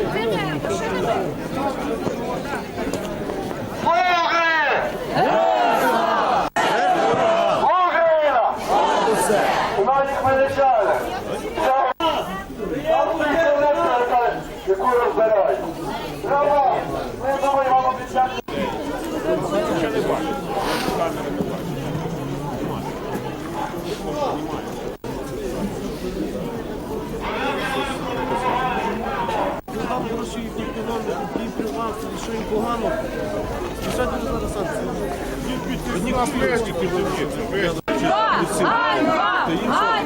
Україна! Наші хмельничани! Яку розбирають. Браво! Ми думаємо вам обіцяти. Гроші їхні економіку, їм приватці, що їм погано. Лишайте зараз санкції. Одні копійки вдається. Ганьба! Ганьба!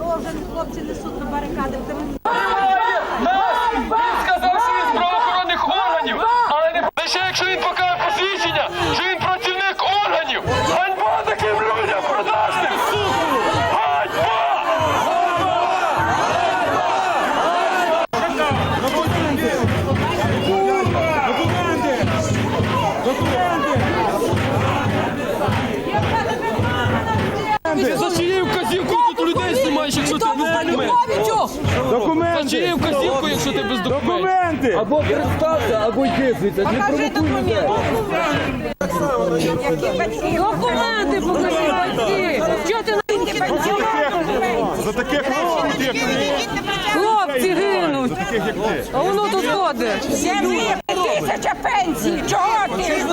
О, вже хлопці несуть на барикади. Або представся, або. Не провокуй людей. Документи покажи, батьки! Чого ти на За таких хлопців, як ти. хлопці гинуть? А воно тут ходить. Тисяча пенсій! Чого ти?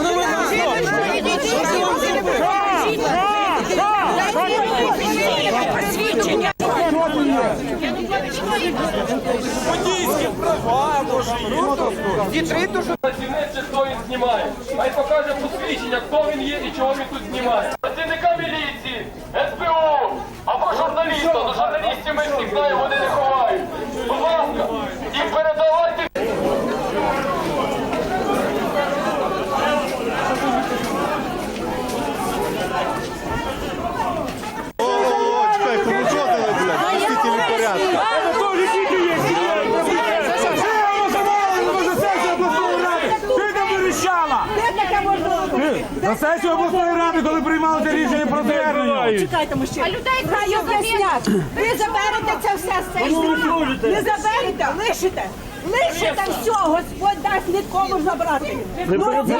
Посвідчення! Працівник чи хто він знімає. Хай покаже посвідчення, хто він є і чого він тут знімає. Працівника міліції, СБУ або журналіста. До журналістів ми всіх знаємо, вони не ховають. Будь ласка, і передавайте На сесію обласної ради, коли приймалося рішення про звернення. Чекайте, мужчина. А людей хай Весняк, Ви заберете це все з цієї сторони. Не заберете, лишите. Лишите все, Господь дасть нікому забрати. Ну, це-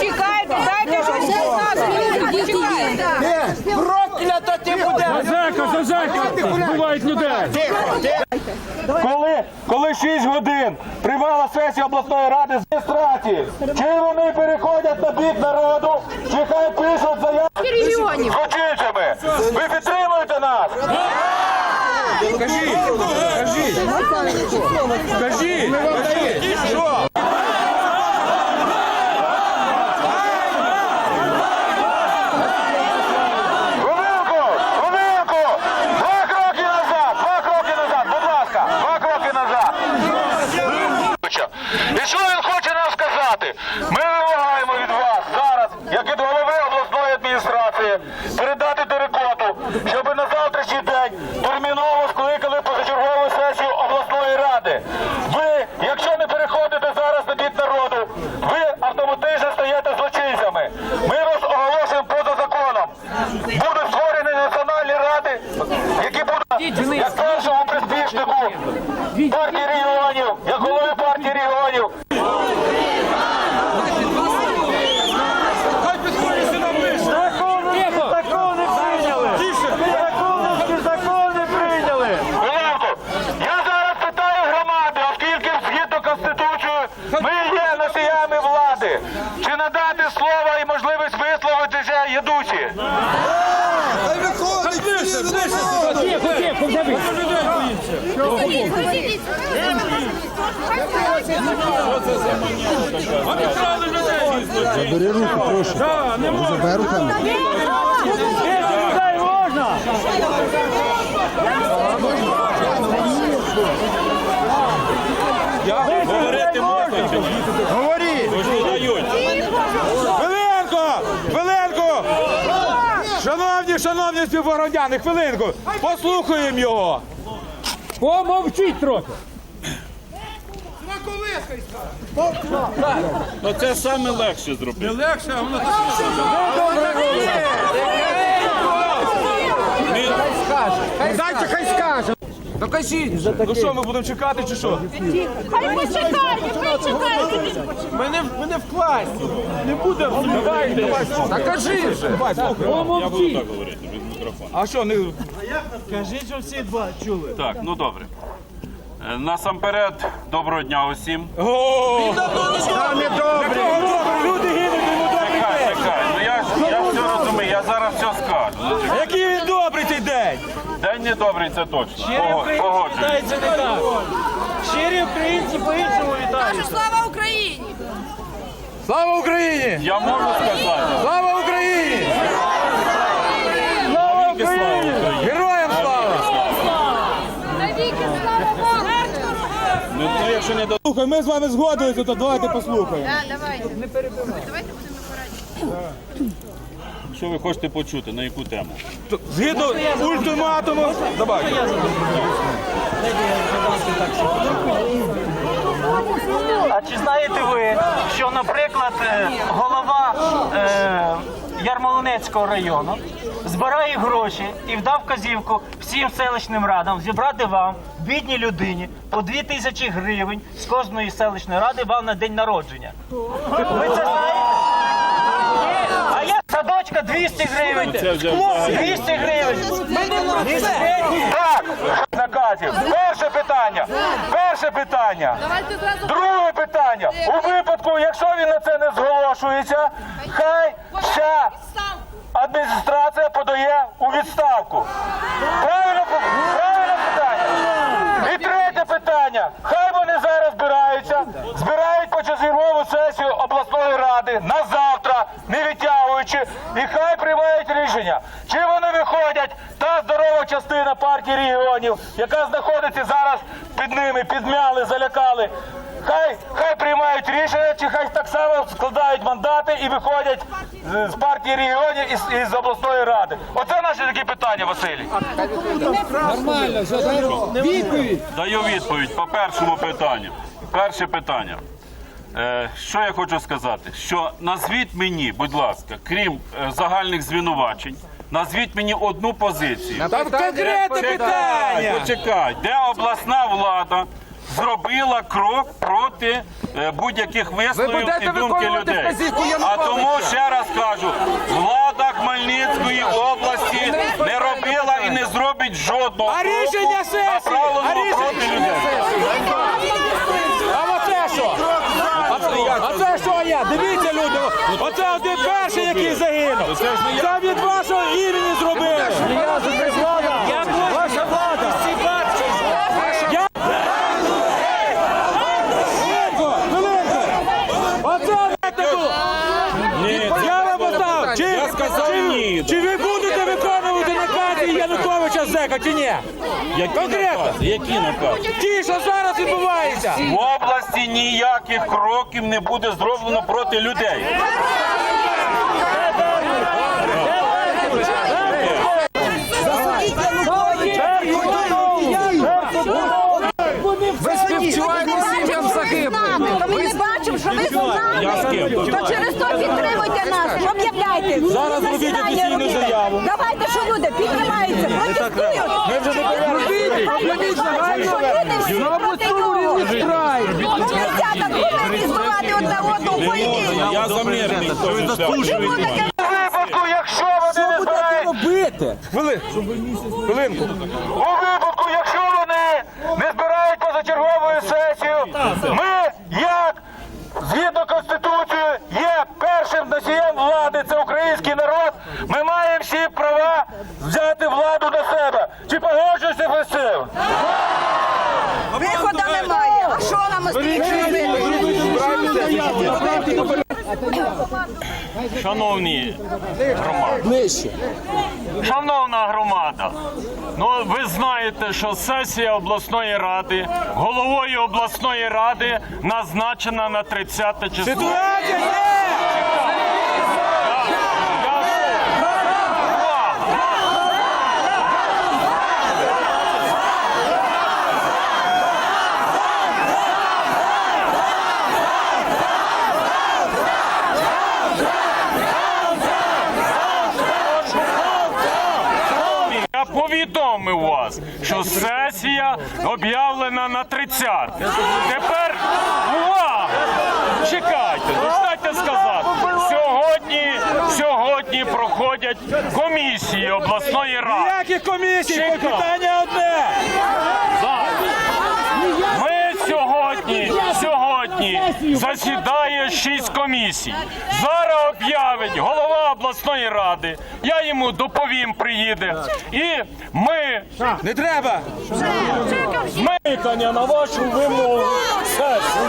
чекайте, дайте щось сказати. Почекайте. Зазека, людей. Коли, коли 6 годин приймала сесія обласної ради з реєстрації, чи вони переходять на бік народу, чи хай пишуть Регіонів. злочинцями? Ви підтримуєте нас? Кажіть, кажіть. Кажіть. Що? Хвилинку! Хвилинку! Два кроки назад! Два кроки назад! Будь ласка! Два кроки назад! І що він хоче нам сказати? Ми вимагаємо від вас зараз, як від голови обласної адміністрації, передати терикоту, щоб на завтрашній день терміново скликали позачергову сесію обласної ради. Ви, якщо не переходите зараз на бік народу, ви автоматично стаєте злочинцями. Ми вас оголошуємо поза законом. Будуть створені національні ради, які будуть як першому приспішнику партії регіонів, як голови партії регіонів. Закони прийняли! Закони, закони прийняли! Оленко, я зараз питаю громади, оскільки згідно Конституцією ми є носіями влади. Чи надати слово і можливість висловитися єдусі? Забери руку, прошу. Забери руками. Людей можна? Говорити можна чи ні? Говори! Ви ж не дають. Хвилинку! Хвилинку! Шановні, шановні співгородяни, хвилинку! Послухаємо його! Помовчіть трохи! Ну це саме легше зробити. Дайте хай скаже! Докажіть! Ну що, ми будемо чекати чи що? Хай почекайте, хай чекайте. Мене, мене в класі! Не буде! Давай, слухай! Кажи вже! Я буду так говорити від мікрофону. А що, не... Так, ну добре. Насамперед, доброго дня усім. Люди гинуть, йому добрий Чекай, день! чекай, ну я, ж- я все розумію, я зараз все скажу. Ну, чекай. Який він добрий цей день! День не добрий, це точно. Пого- Погоджуюсь. Не так. Щирі українці по-іншому вітають. Слава Україні! Слава Україні! Я можу сказати. Слава Україні! Навіки слава Україні. Героям слава! Навіки слава Богу! Не до... Слухай, ми з вами згодилися, то давайте послухаємо. Так, давайте. Не перебивайте. Давайте будемо порадити. Що ви хочете почути, на яку тему? Згідно ультиматуму. Давай. А чи знаєте ви, що, наприклад, е, голова е, Ярмолинецького району збирає гроші і вдав вказівку всім селищним радам зібрати вам, бідній людині, по 2 тисячі гривень з кожної селищної ради вам на день народження? Ви це знаєте? А я садочка 200 гривень, 200 гривень. Так, наказів. Перше питання. Перше питання. Друге питання. У випадку, якщо він на це не зголошується, хай став. адміністрація відставку. Правильно, правильно питання. І третє питання. Хай вони зараз збираються, збирають почергову сесію обласної ради на завтра, не відтягуючи, і хай приймають рішення. Чи вони виходять та здорова частина партії регіонів, яка знаходиться зараз під ними, підмяли, залякали. Хай, приймають рішення, чи хай так само мандати і виходять з, з партії регіонів і з, і з обласної ради. Оце наші такі питання, Василій. Даю відповідь по першому питанню. Перше питання. Е, що я хочу сказати? Що назвіть мені, будь ласка, крім е, загальних звинувачень, назвіть мені одну позицію. Там конкретне питання. почекай, де обласна влада зробила крок проти е, будь-яких висловів і думки людей. А тому ще раз кажу, влада Хмельницької області не робила і не зробить жодного А рішення направленого проти людей. А оце що? А це- А це що є? Дивіться, люди, оце один перший, який загинув. Це від вашого імені зробили. Як ваша влада? Я- Хвилинку, хвилинку. Оце знаєте тут. Я вам поставив. Чи, Я сказав чи, ні. чи ви будете виконувати накази Януковича Зека, чи ні? Конкретно. Які накази? Ті, що зараз відбувається. В області ніяких кроків не буде зроблено проти людей. Ви співчуваєте сім'ям загиблих. Ми не бачимо, що ви з нами. То через то підтримуйте нас, об'являйте. Зараз робіть офіційну заяву. Давайте, що люди піднімаються, протестують. Ми вже не. Робіть. Нельзя так збивати одне одного ідеї. Я за мирний. Чому? У випадку, якщо вони не збирають? Хвилинку. Хвилинку. У випадку, якщо вони не збирають позачерговою сесію, ми, як згідно Конституції, є першим носієм влади, це український народ. Ми маємо всі права взяти владу на себе. Чи погоджуєшся ви з цим? Виходу немає. А що нам остається робити? Шановні громади, шановна громада, ну ви знаєте, що сесія обласної ради, головою обласної ради назначена на 30 число. Ситуація є! Я повідомив вас, що сесія об'явлена на 30. Тепер увага! Чекайте, достатньо сказати. Сьогодні, сьогодні проходять комісії обласної ради. Ніяких комісій, питання одне. Ми сьогодні, засідає шість комісій. Зараз об'явить голова обласної ради. Я йому доповім, приїде. І ми Не треба. митання на вашу вимогу. Сесію.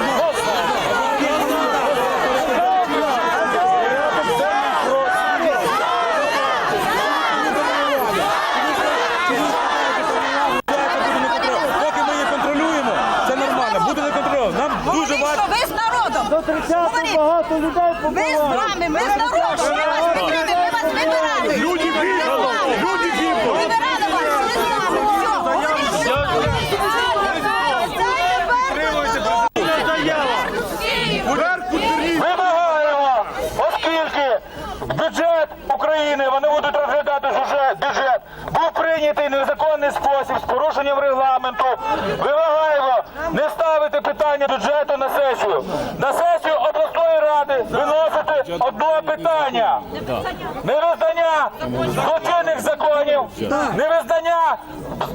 Поки ми її контролюємо, це нормально. Буде не контрольовано. Нам дуже важко. Ви з народом. До 30 багато людей Ви з нами, ми з народом. Ми вас підтримуємо, ми вас вибирали. Люди бігали, люди бігали. Вибирали вас, ви з нами. Все, говоріть, що Вимагаємо, оскільки бюджет України, вони будуть розглядати вже бюджет, був прийнятий незаконний спосіб з порушенням регламенту. Вимагаємо не ставити питання бюджету на сесію. На сесію одне питання. Невизнання злочинних законів, невизнання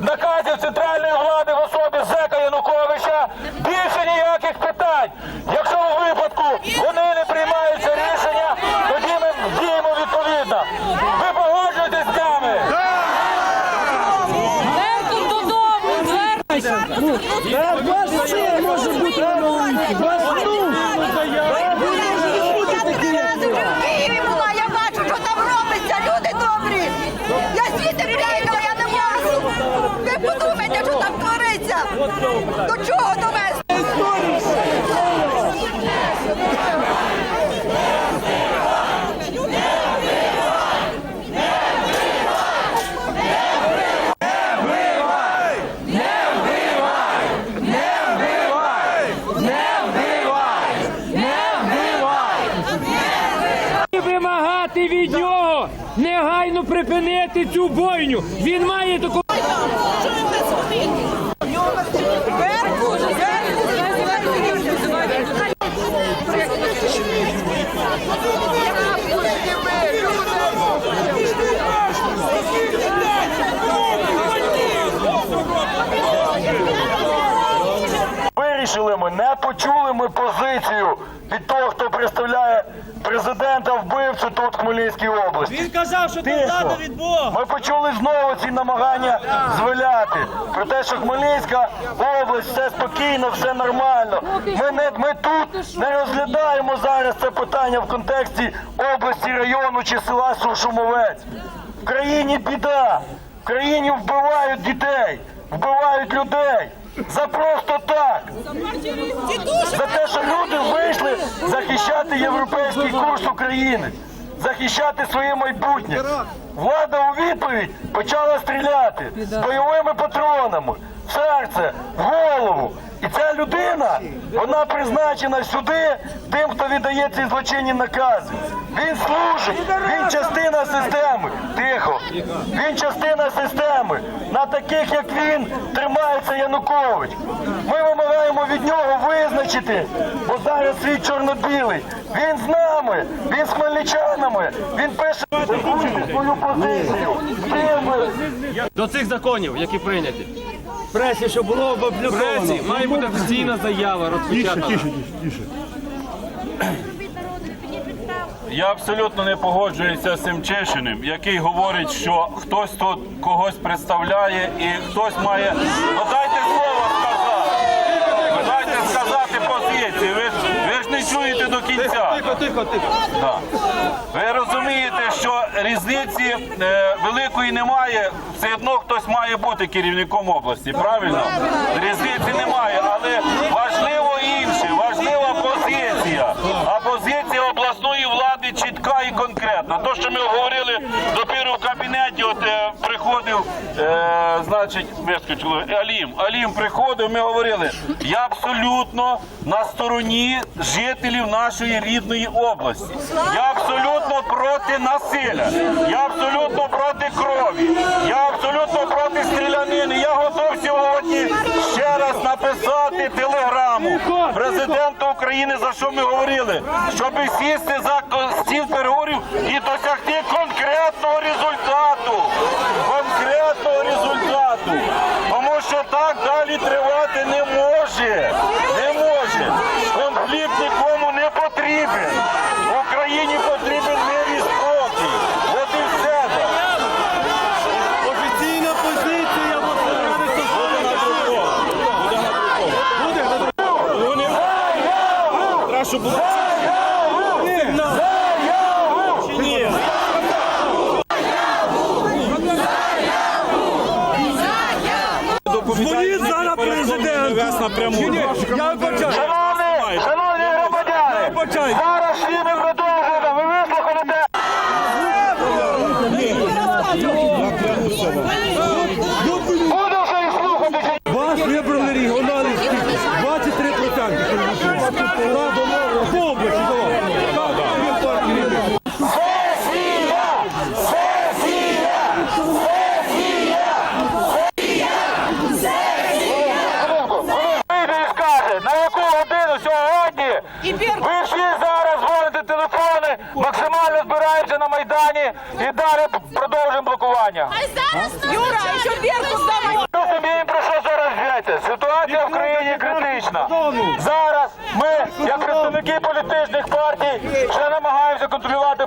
наказів центральної влади в особі Зека Януковича. Більше ніяких питань. Якщо у випадку вони не приймаються рішення, тоді ми діємо відповідно. Ви погоджуєтесь з нами? Верхом додому, верхом. Києві була, я бачу, що там робиться, люди добрі. Я звідти приїхала, я не можу. Ви подумайте, що там твориться. До чого довести? вимагати від нього негайно цю бойню. Він має таку. Вирішили ми, не почули ми позицію від того, хто представляє президента вбивцю тут в Хмельницькій області. Він казав, що Тихо. від Бога. Ми почули знову ці намагання звеляти про те, що Хмельницька область все спокійно, все нормально. Ми не ми тут не розглядаємо зараз це питання в контексті області, району чи села Суршумовець. В країні біда, країні вбивають дітей, вбивають людей. За просто так. За те, що люди вийшли захищати європейський курс України, захищати своє майбутнє. Влада у відповідь почала стріляти з бойовими патронами в серце, в голову. І ця людина, вона призначена сюди тим, хто віддає ці злочинні накази. Він служить, він частина системи. Тихо. Він частина системи. На таких, як він, тримається Янукович. Ми вимагаємо від нього визначити, бо зараз світ чорно-білий. Він з нами, він з хмельничанами, він пише свою позицію. До цих законів, які прийняті. Пресі, що було В пресі має бути офіційна заява розпечатана. Я абсолютно не погоджуюся з цим Чешиним, який говорить, що хтось тут когось представляє і хтось має. Ну дайте слово сказати. Ну, Дайте сказати позицію. Ви ж, чуєте до кінця. Тихо, тихо, тихо. Да. Ви розумієте, що різниці е, великої немає. Все одно хтось має бути керівником області, правильно? Різниці немає, але важливо чітка і конкретна. То, що ми говорили допіру в кабінеті, от е, приходив, е, значить, вискочило, Алім. Алім приходив, ми говорили, я абсолютно на стороні жителів нашої рідної області. Я абсолютно проти насилля. Я абсолютно проти крові. Я абсолютно проти стрілянини. Написати телеграму президенту України, за що ми говорили, щоб сісти за стіл переговорів і досягти конкретного результату. Конкретного результату. Тому що так далі тривати не може. Не може. Конфлікт нікому не потрібен. Україні потрібен мир і спокій. От і все. Офіційна позиція Володимира Буде надрукована. Вони... Чи ні? Дзвоніть зараз президенту. напряму. Я вибачаю. Шановні, шановні громадяни, Вибачаю. зараз всі ми продовжуємо. Ви вислухали те. Буду вже і слухати. Вас вибрали регіонали 23%. По області, давай. Сесія! Сесія! Вийде і скаже, на яку годину сьогодні ви всі зараз дзвоните телефони, максимально збираємося на Майдані і далі продовжуємо блокування. Юра, що Бірку здамо? Розуміємо, про що зараз йдеться. Ситуація в країні критична. Зараз ми, як представники політичних партій, ще намагаються контролювати